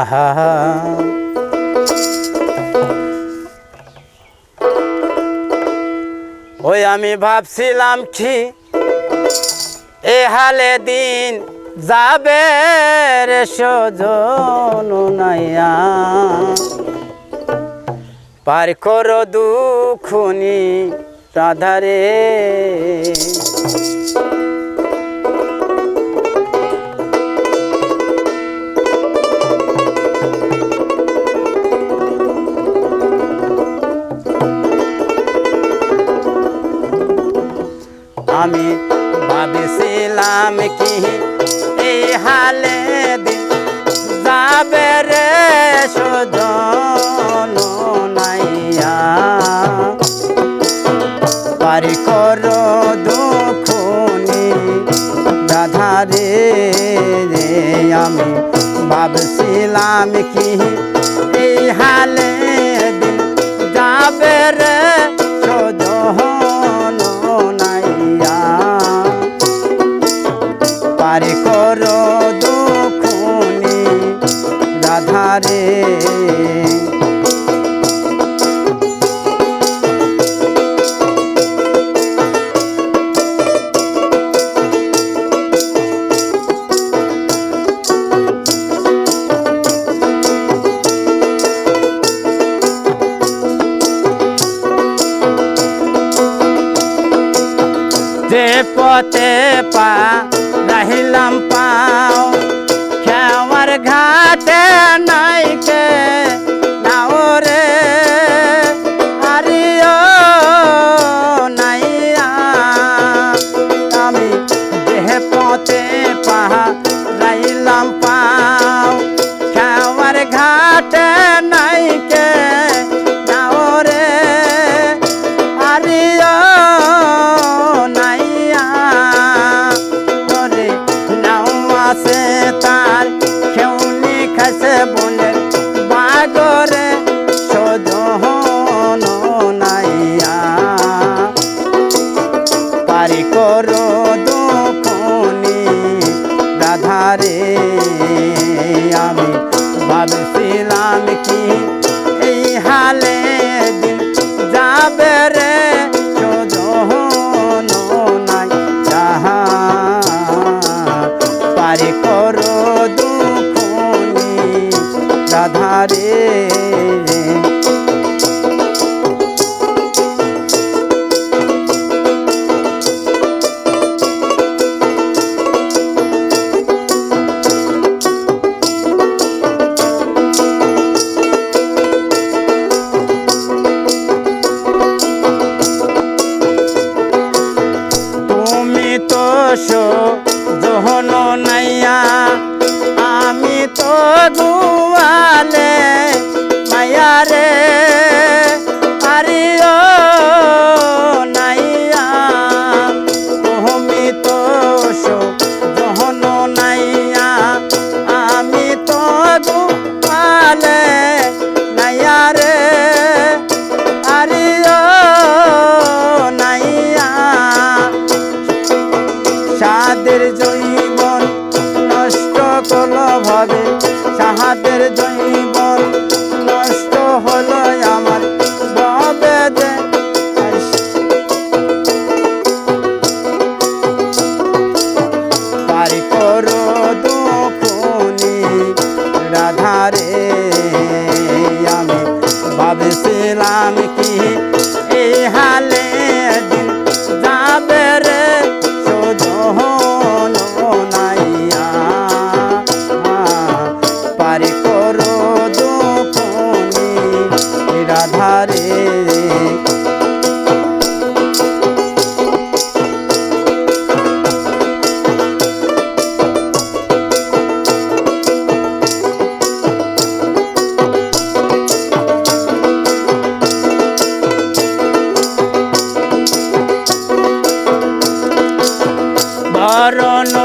আহা ওই আমি ভাবছিলাম কি, এ হালে দিন যাবে রে সজন নাইয়া পার করো দুখুনি রাধারে। আমি ভাবছিলাম কি এই হালে দিন যাবে রে সজন নাইয়া। পারি করো দুখুনি রাধারে রে, আমি ভাবছিলাম কি এই হালে রাধারে যে পথে পা রাহিলাম পারি করো দুখনি রাধারে আমি ভাবছিলাম কি এই হালে দিন যাবে রে নাই পারি করো রাধারে show. সাদের জৈবন নষ্ট করল ভাবে। সাহাদের জৈবন নষ্ট হলো আমার রাধারে আমি ভাবছিলাম বড় নদী